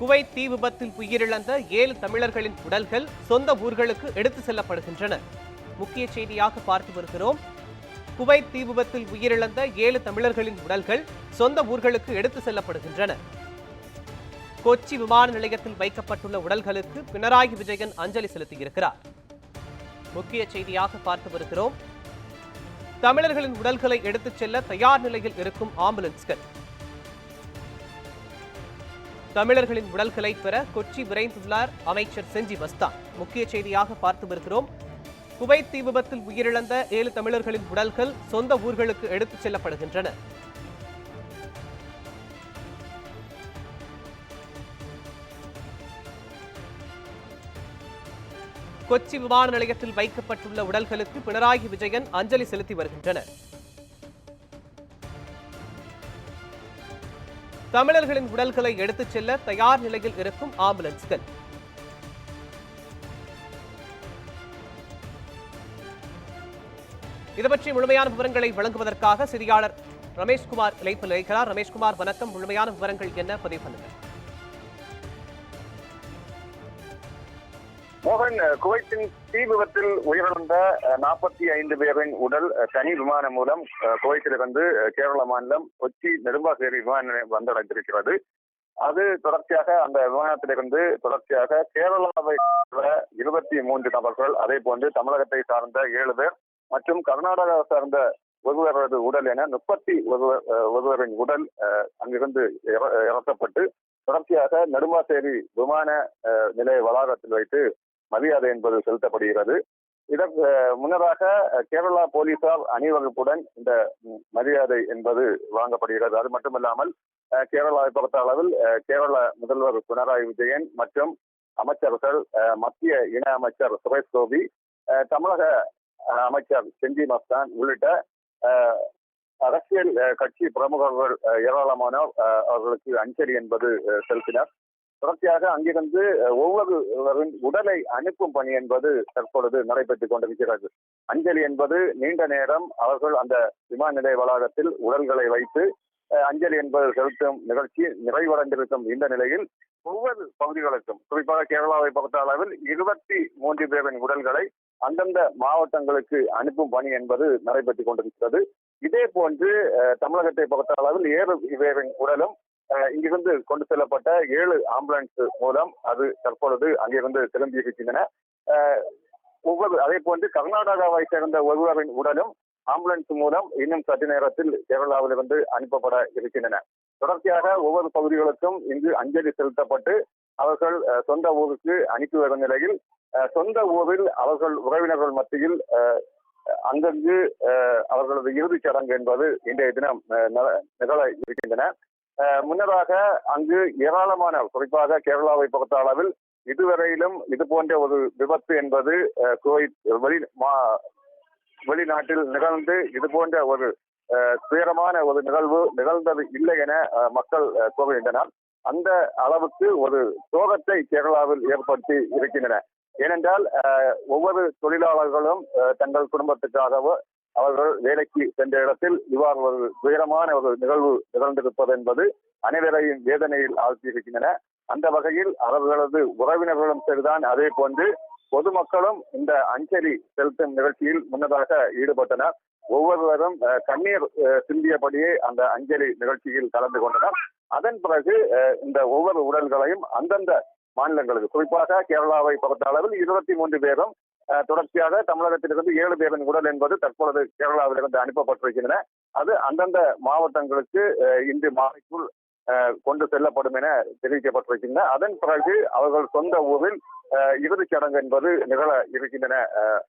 Kuwait தீ விபத்தில் உயிரிழந்த ஏழு தமிழர்களின் உடல்கள் சொந்த ஊர்களுக்கு எடுத்து செல்லப்படுகின்றன. முக்கிய செய்தியாக பார்த்து வருகிறோம். குவைத் தீ விபத்தில் உயிரிழந்த ஏழு தமிழர்களின் உடல்கள் சொந்த ஊர்களுக்கு எடுத்து செல்லப்படுகின்றன. கொச்சி விமான நிலையத்தில் வைக்கப்பட்டுள்ள உடல்களுக்கு பினராயி விஜயன் அஞ்சலி செலுத்தியிருக்கிறார். முக்கிய செய்தியாக பார்த்து வருகிறோம். தமிழர்களின் உடல்களை எடுத்துச் செல்ல தயார் நிலையில் இருக்கும் ஆம்புலன்ஸ்கள். தமிழர்களின் உடல்களை பெற கொச்சி விரைந்துள்ளார் அமைச்சர் செஞ்சி மஸ்தான். முக்கிய செய்தியாக பார்த்து வருகிறோம். குவைத் தீ விபத்தில் உயிரிழந்த ஏழு தமிழர்களின் உடல்கள் சொந்த ஊர்களுக்கு எடுத்துச் செல்லப்படுகின்றன. கொச்சி விமான நிலையத்தில் வைக்கப்பட்டுள்ள உடல்களுக்கு பினராயி விஜயன் அஞ்சலி செலுத்தி வருகின்றனர். தமிழர்களின் உடல்களை எடுத்துச் செல்ல தயார் நிலையில் இருக்கும் ஆம்புலன்ஸ்கள். இது பற்றி முழுமையான விவரங்களை வழங்குவதற்காக செய்தியாளர் ரமேஷ்குமார் இணைப்பில் இருக்கிறார். ரமேஷ்குமார் வணக்கம். முழுமையான விவரங்கள் என்ன? பதிவு பண்ணுங்கள். மோகன் குவைத்தின் தீ விபத்தில் உயிரிழந்த நாற்பத்தி ஐந்து பேரின் உடல் தனி விமானம் மூலம் குவைத்திலிருந்து கேரள மாநிலம் கொச்சி நெடும்பாசேரி விமான நிலையம் வந்தடைந்திருக்கிறது. அது தொடர்ச்சியாக அந்த விமானத்திலிருந்து தொடர்ச்சியாக கேரளாவை இருபத்தி மூன்று நபர்கள் அதே போன்று தமிழகத்தை சார்ந்த ஏழு பேர் மற்றும் கர்நாடகா சார்ந்த ஒருவரது உடல் என முப்பத்தி ஒருவர் ஒருவரின் உடல் அஹ், அங்கிருந்து இறக்கப்பட்டு தொடர்ச்சியாக நெடும்பாசேரி விமான நிலைய வளாகத்தில் வைத்து மரியாதை என்பது செலுத்தப்படுகிறது. இதற்கு முன்னதாக கேரளா போலீசார் அணிவகுப்புடன் இந்த மரியாதை என்பது வழங்கப்படுகிறது அது மட்டுமல்லாமல் கேரளாவை பொறுத்த அளவில் கேரள முதல்வர் பினராயி விஜயன் மற்றும் அமைச்சர்கள் மத்திய இணை அமைச்சர் சுரேஷ் கோபி அஹ், தமிழக அமைச்சர் செந்தி மஸ்தான் உள்ளிட்ட அரசியல் கட்சி பிரமுகர்கள் ஏராளமானோர் அவர்களுக்கு அஞ்சலி என்பது செலுத்தினர். தொடர்ச்சியாக அங்கிருந்து ஒவ்வொருவரின் உடலை அனுப்பும் பணி என்பது தற்பொழுது நடைபெற்றுக் கொண்டிருக்கிறது. அஞ்சலி என்பது நீண்ட நேரம் அவர்கள் அந்த விமான நிலைய வளாகத்தில் உடல்களை வைத்து அஞ்சலி என்பது செலுத்தும் நிகழ்ச்சி நிறைவடைந்திருக்கும் இந்த நிலையில் ஒவ்வொரு பகுதிகளுக்கும் குறிப்பாக கேரளாவை பொறுத்த அளவில் இருபத்தி மூன்று பேரின் உடல்களை அந்தந்த மாவட்டங்களுக்கு அனுப்பும் பணி என்பது நடைபெற்றுக் கொண்டிருக்கிறது. இதே போன்று தமிழகத்தை பொறுத்த அளவில் ஏழு பேரின் உடலும் இங்கிருந்து கொண்டு செல்லப்பட்ட ஏழு ஆம்புலன்ஸ் மூலம் அது தற்பொழுது அங்கிருந்து திரும்பி இருக்கின்றன. அஹ், ஒவ்வொரு அதே போன்று கர்நாடகாவை சேர்ந்த ஒருவரின் உடலும் ஆம்புலன்ஸ் மூலம் இன்னும் சற்று நேரத்தில் கேரளாவிலிருந்து அனுப்பப்பட இருக்கின்றன. தொடர்ச்சியாக ஒவ்வொரு பகுதிகளுக்கும் இங்கு அஞ்சலி செலுத்தப்பட்டு அவர்கள் அஹ், சொந்த ஊருக்கு அனுப்பி வரும் நிலையில் அஹ், சொந்த ஊரில் அவர்கள் உறவினர்கள் மத்தியில் அஹ், அங்கங்கு அஹ், அவர்களது இறுதிச் சடங்கு என்பது இன்றைய தினம் நிகழ இருக்கின்றன. முன்னதாக அங்கு ஏராளமான குறிப்பாக கேரளாவை பொறுத்த அளவில் இதுவரையிலும் இது போன்ற ஒரு விபத்து என்பது குவைத் வெளி மா- வெளிநாட்டில் நிகழ்ந்து இது போன்ற ஒரு அஹ், துயரமான ஒரு நிகழ்வு நிகழ்ந்தது இல்லை என மக்கள் கூறுகின்றனர். அந்த அளவுக்கு ஒரு சோகத்தை கேரளாவில் ஏற்படுத்தி இருக்கின்றன. ஏனென்றால் ஒவ்வொரு தொழிலாளர்களும் தங்கள் குடும்பத்துக்காகவோ அவர்கள் வேலைக்கு சென்ற இடத்தில் இவ்வாறு ஒரு துயரமான ஒரு நிகழ்வு நிகழ்ந்திருப்பது என்பது அனைவரையும் வேதனையில் ஆழ்த்தியிருக்கின்றன. அந்த வகையில் அவர்களது உறவினர்களும் சரிதான். அதே போன்று பொதுமக்களும் இந்த அஞ்சலி செலுத்தும் நிகழ்ச்சியில் முன்னதாக ஈடுபட்டனர். ஒவ்வொருவரும் அஹ், கண்ணீர் சிந்தியபடியே அந்த அஞ்சலி நிகழ்ச்சியில் கலந்து கொண்டனர். அதன் பிறகு இந்த ஒவ்வொரு உடல்களையும் அந்தந்த மாநிலங்களுக்கு குறிப்பாக கேரளாவை பொறுத்த அளவில் இருபத்தி மூன்று பேரும் அஹ், தொடர்ச்சியாக தமிழகத்திலிருந்து ஏழு பேரின் உடல் என்பது தற்பொழுது கேரளாவிலிருந்து அனுப்பப்பட்டிருக்கின்றன. அது அந்தந்த மாவட்டங்களுக்கு அஹ், இன்று மாலைக்குள் அஹ், கொண்டு செல்லப்படும் என தெரிவிக்கப்பட்டிருக்கின்றன. அதன் பிறகு அவர்கள் சொந்த ஊரில் அஹ், இறுதிச் சடங்கு என்பது நிகழ இருக்கின்றன. அஹ்,